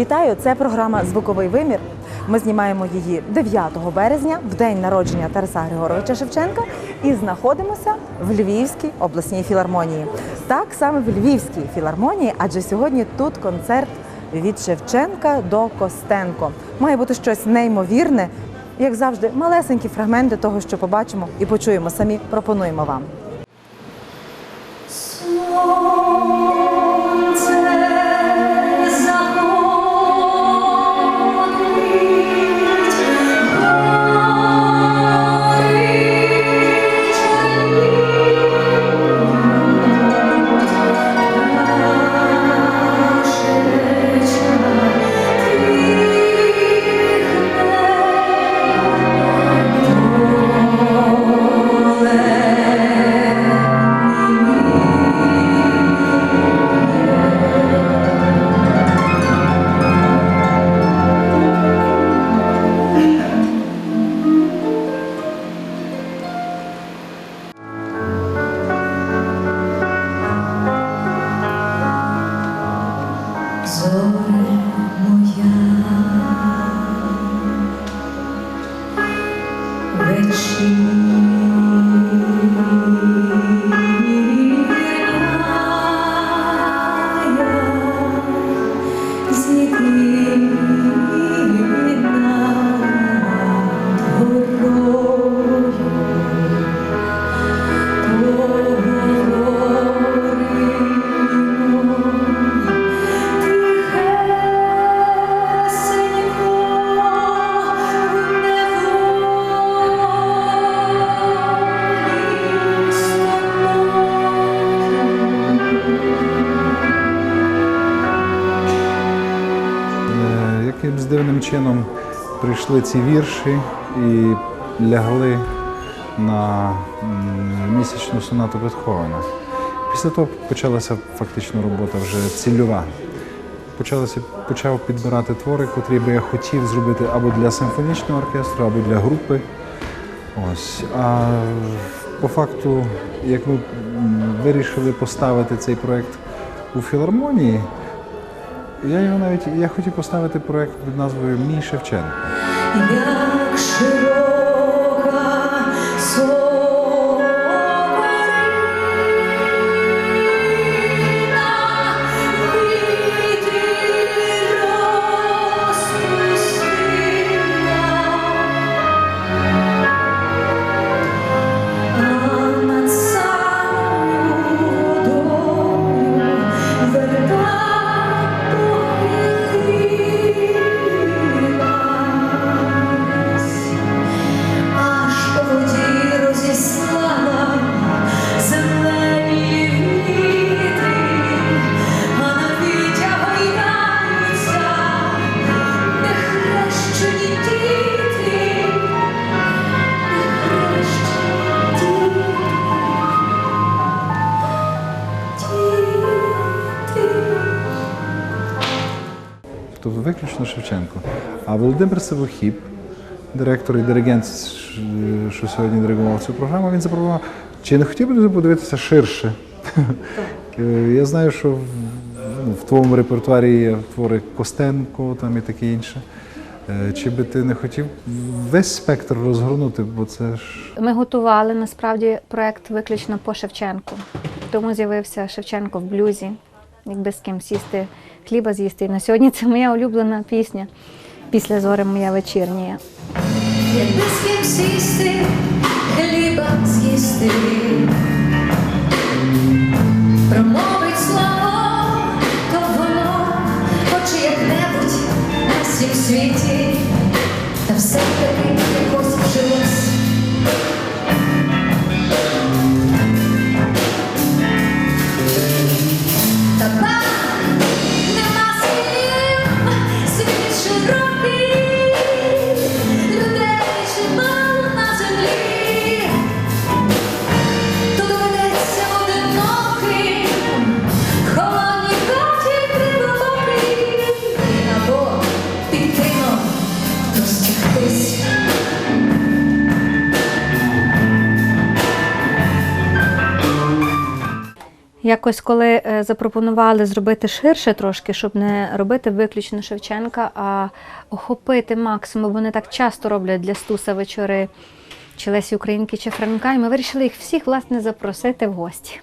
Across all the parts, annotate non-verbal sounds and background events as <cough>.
Вітаю! Це програма Звуковий вимір. Ми знімаємо її 9 березня, в день народження Тараса Григоровича Шевченка, і знаходимося в Львівській обласній філармонії. Так саме в Львівській філармонії, адже сьогодні тут концерт від Шевченка до Костенко. Має бути щось неймовірне, як завжди, малесенькі фрагменти того, що побачимо і почуємо самі. Пропонуємо вам. Чином прийшли ці вірші і лягли на місячну сонату Бетховена. Після того почалася фактично робота вже цільова. Почалося, почав підбирати твори, котрі би я хотів зробити або для симфонічного оркестру, або для групи. Ось. А по факту, як ми вирішили поставити цей проєкт у філармонії, я його навіть я хотів поставити проект під назвою Мій Шевченко. Як широка Володимир Сивохіб, директор і диригент, що сьогодні диригував цю програму, він запропонував, чи не хотів би ти подивитися ширше? Е, Я знаю, що в, ну, в твоєму репертуарі є твори Костенко там і таке інше. Е, Чи би ти не хотів весь спектр розгорнути, бо це ж Ми готували насправді проект виключно по Шевченку. Тому з'явився Шевченко в блюзі, якби з ким сісти, хліба з'їсти. На сьогодні це моя улюблена пісня. Після зори моя вечірня. Якби з ким сісти, хліба з'їсти, промовить слово, то воно, хоч як-небудь на всім світі, та все-таки якось Якось коли е, запропонували зробити ширше трошки, щоб не робити виключно Шевченка, а охопити максимум, вони так часто роблять для Стуса вечори чи Лесі Українки, чи Франка, і ми вирішили їх всіх власне запросити в гості.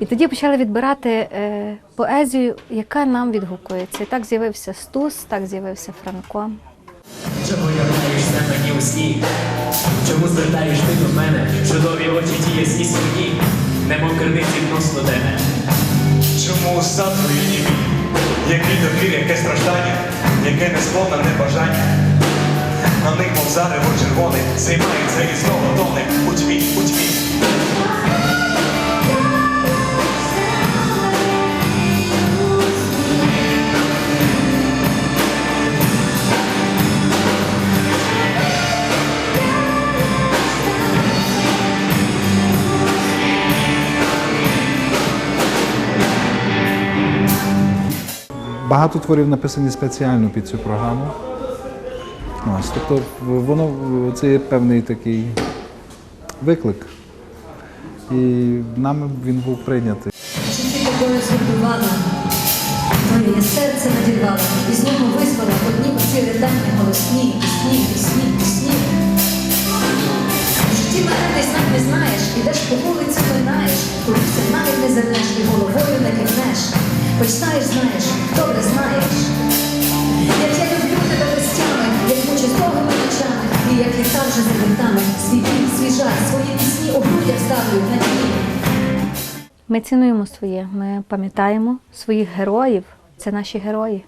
І тоді почали відбирати е, поезію, яка нам відгукується. І так з'явився Стус, так з'явився Франко. Чого являєшся мені у сні? Чому звертаєш ти до мене? Чудові очі ті ясні сумні, немов криниці просто дене. Чому уста твої німі? Який довір, яке страждання, яке несповнене бажання. На них, мов зарево червоне, займається і знову тоне у тьмі, у тьмі. Багато творів написані спеціально під цю програму. Ось, тобто воно це є певний такий виклик. І нами він був прийнятий. Добре знаєш. Як я люблю тебе листями, як мучу і як літа вже за вінтами, свій біль, свій свої пісні у ставлю на дні. Ми цінуємо своє, ми пам'ятаємо своїх героїв. Це наші герої,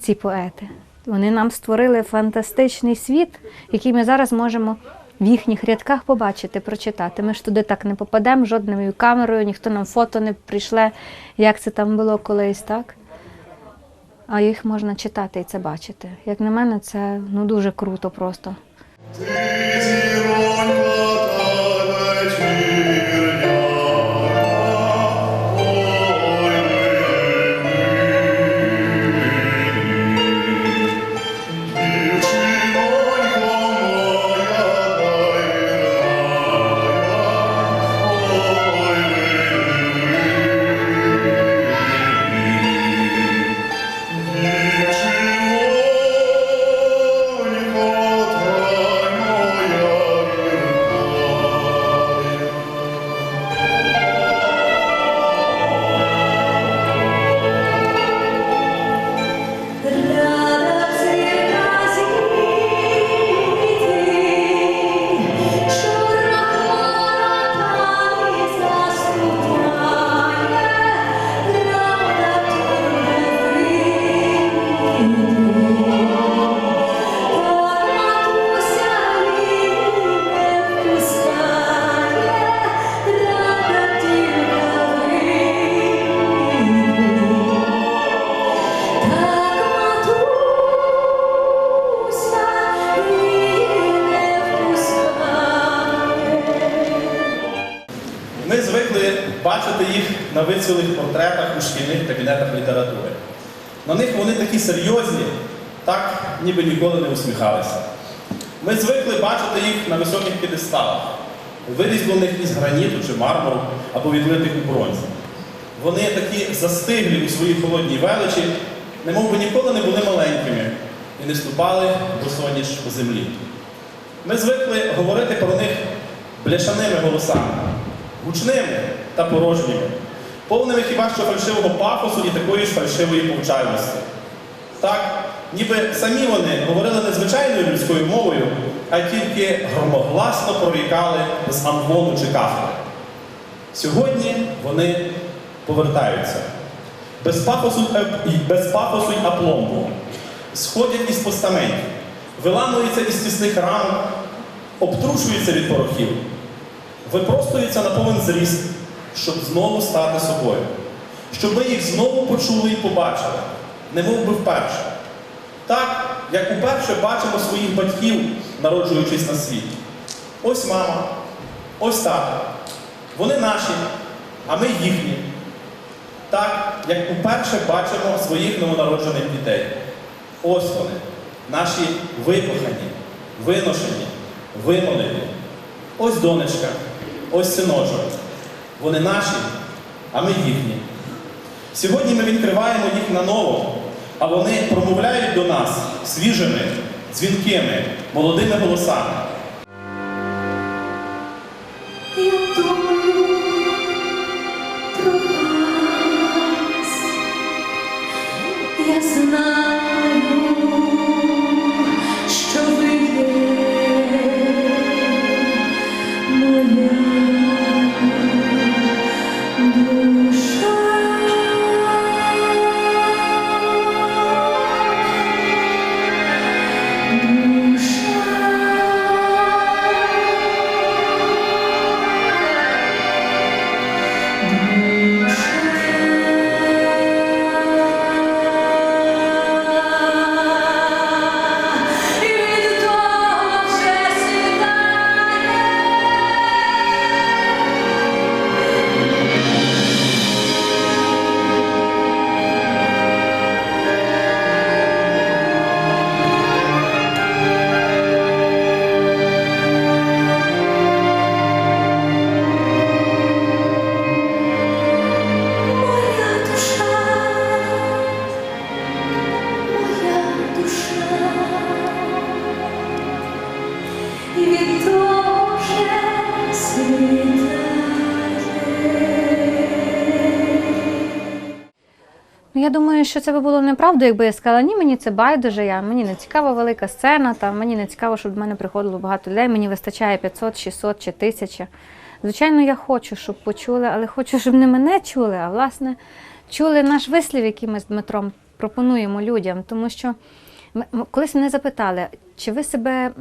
ці поети. Вони нам створили фантастичний світ, який ми зараз можемо в їхніх рядках побачити, прочитати. Ми ж туди так не попадемо жодною камерою, ніхто нам фото не прийшле, як це там було колись, так? А їх можна читати і це бачити. Як на мене, це ну, дуже круто просто. Такі серйозні, так ніби ніколи не усміхалися. Ми звикли бачити їх на високих п'єдесталах, вирізблених із граніту чи мармуру або відлитих у бронзі. Вони такі застиглі у своїй холодній величі, немов би ніколи не були маленькими і не ступали до соніж по землі. Ми звикли говорити про них бляшаними голосами, гучними та порожніми, повними хіба що фальшивого пафосу і такої ж фальшивої повчальності. Так, ніби самі вони говорили не звичайною людською мовою, а тільки громогласно прорікали з амвону чи кафедри. Сьогодні вони повертаються. Без пафосу, е, без пафосу й апломбу. Сходять із постаментів, виламуються із тісних рамок, обтрушуються від порохів, випростуються на повен зріст, щоб знову стати собою. Щоб ми їх знову почули і побачили, немов би вперше. Так, як уперше бачимо своїх батьків, народжуючись на світ. Ось мама, ось тато. Вони наші, а ми їхні. Так, як уперше бачимо своїх новонароджених дітей. Ось вони, наші викохані, виношені, вимолені. Ось донечка, ось синочок. Вони наші, а ми їхні. Сьогодні ми відкриваємо їх наново, а вони промовляють до нас свіжими, дзвінкими, молодими голосами. І що це би було неправдою, якби я сказала, ні, мені це байдуже, я, мені не цікава велика сцена, там, мені не цікаво, щоб до мене приходило багато людей, мені вистачає 500, 600 чи 1000. Звичайно, я хочу, щоб почули, але хочу, щоб не мене чули, а власне чули наш вислів, який ми з Дмитром пропонуємо людям. Тому що колись мене запитали, чи ви себе,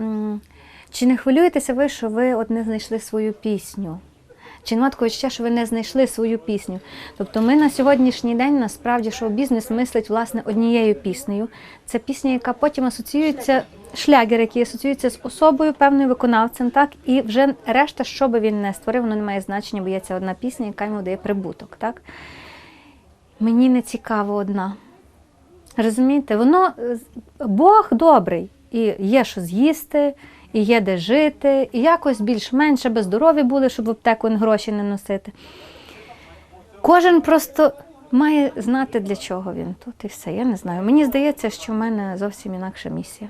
чи не хвилюєтеся ви, що ви от не знайшли свою пісню? Чи нема відчуття, що ви не знайшли свою пісню? Тобто ми на сьогоднішній день насправді шоу-бізнес мислить власне однією піснею. Це пісня, яка потім асоціюється, шлягер, який асоціюється з особою, певною виконавцем, так і вже решта, що би він не створив, воно не має значення, бо є ця одна пісня, яка йому дає прибуток. Так? Мені не цікаво одна. Розумієте, воно е, Бог добрий, і є що з'їсти, і є де жити, і якось більш-менш, аби здорові були, щоб в аптеку гроші не носити. Кожен просто має знати, для чого він тут і все. Я не знаю. Мені здається, що в мене зовсім інакша місія.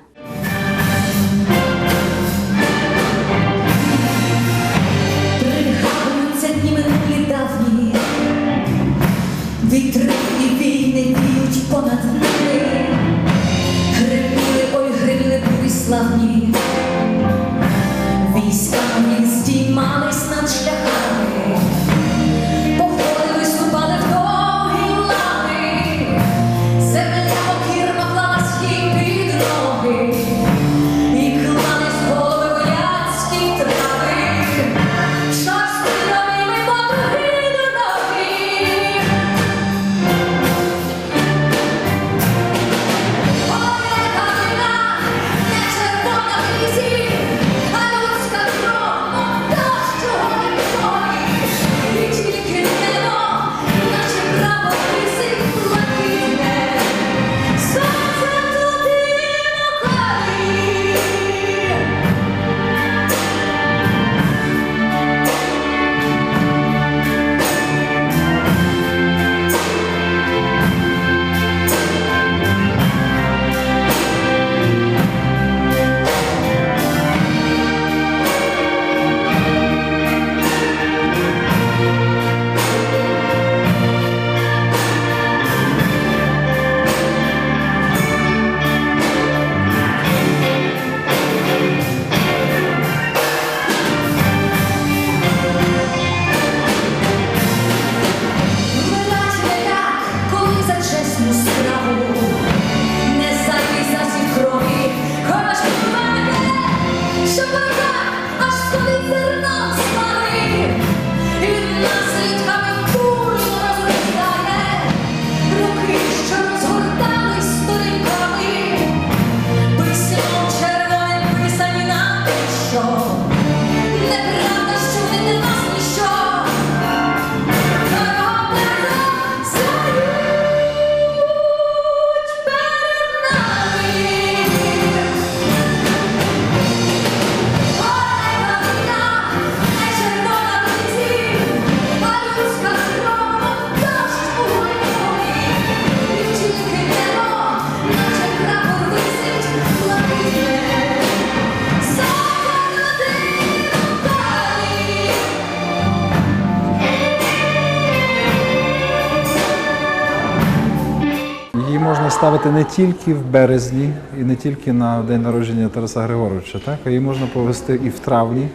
Поставити не тільки в березні і не тільки на день народження Тараса Григоровича, так? а її можна повести і в травні,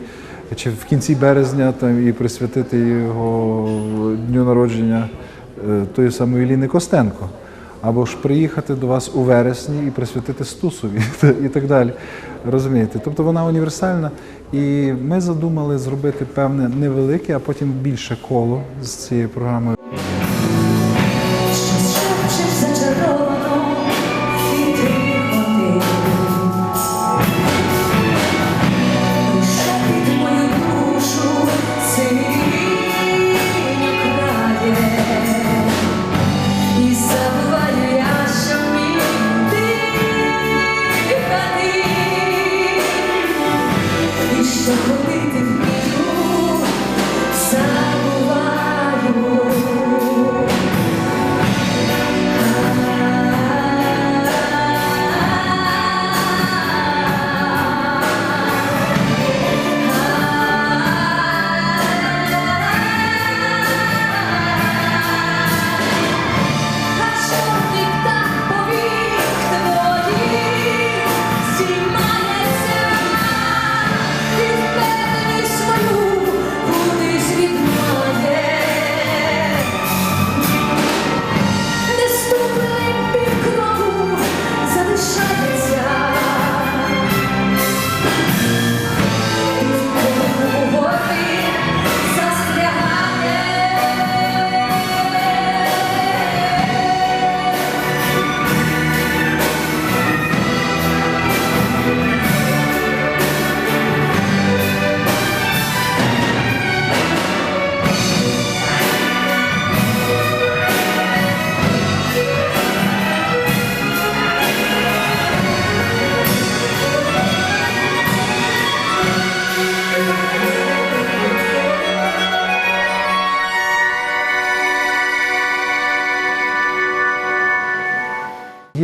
чи в кінці березня там, і присвятити його дню народження е, тої самої Ліни Костенко. Або ж приїхати до вас у вересні і присвятити Стусові <laughs> і так далі. Розумієте? Тобто вона універсальна. І ми задумали зробити певне невелике, а потім більше коло з цією програмою.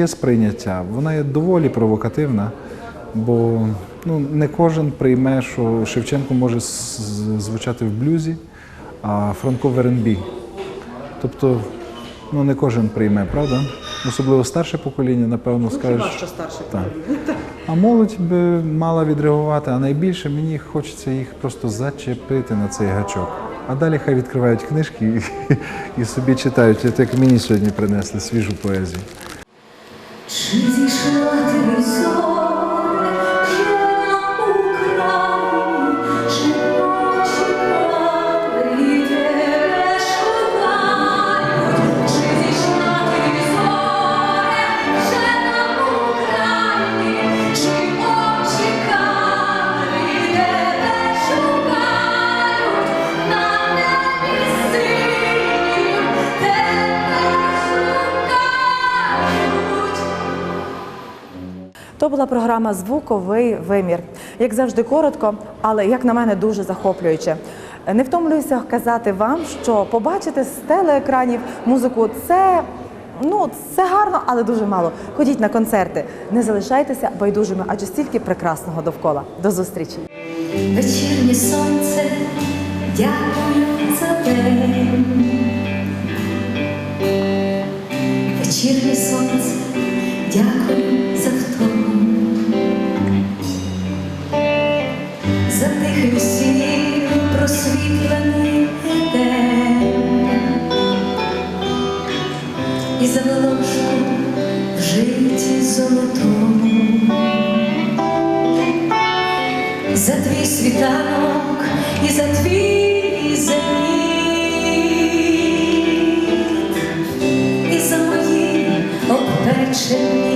Є сприйняття, вона є доволі провокативна, бо ну, не кожен прийме, що Шевченко може звучати в блюзі, а Франко в R&B. Тобто ну, не кожен прийме, правда? Особливо старше покоління, напевно, скаже. що старше так. А молодь би мала відреагувати, а найбільше мені хочеться їх просто зачепити на цей гачок. А далі хай відкривають книжки і, <laughs> і собі читають, як мені сьогодні принесли свіжу поезію. Чи зійшла ти зоре, була програма Звуковий вимір. Як завжди, коротко, але як на мене дуже захоплююче. Не втомлююся казати вам, що побачити з телеекранів музику це. Ну, це гарно, але дуже мало. Ходіть на концерти, не залишайтеся байдужими, адже стільки прекрасного довкола. До зустрічі! Вечірнє сонце, дякую за день. Вечірнє сонце, дякую просвітлений день. І за волошку в житті золотому. За твій світанок і за твій зеніт, і за мої обпечені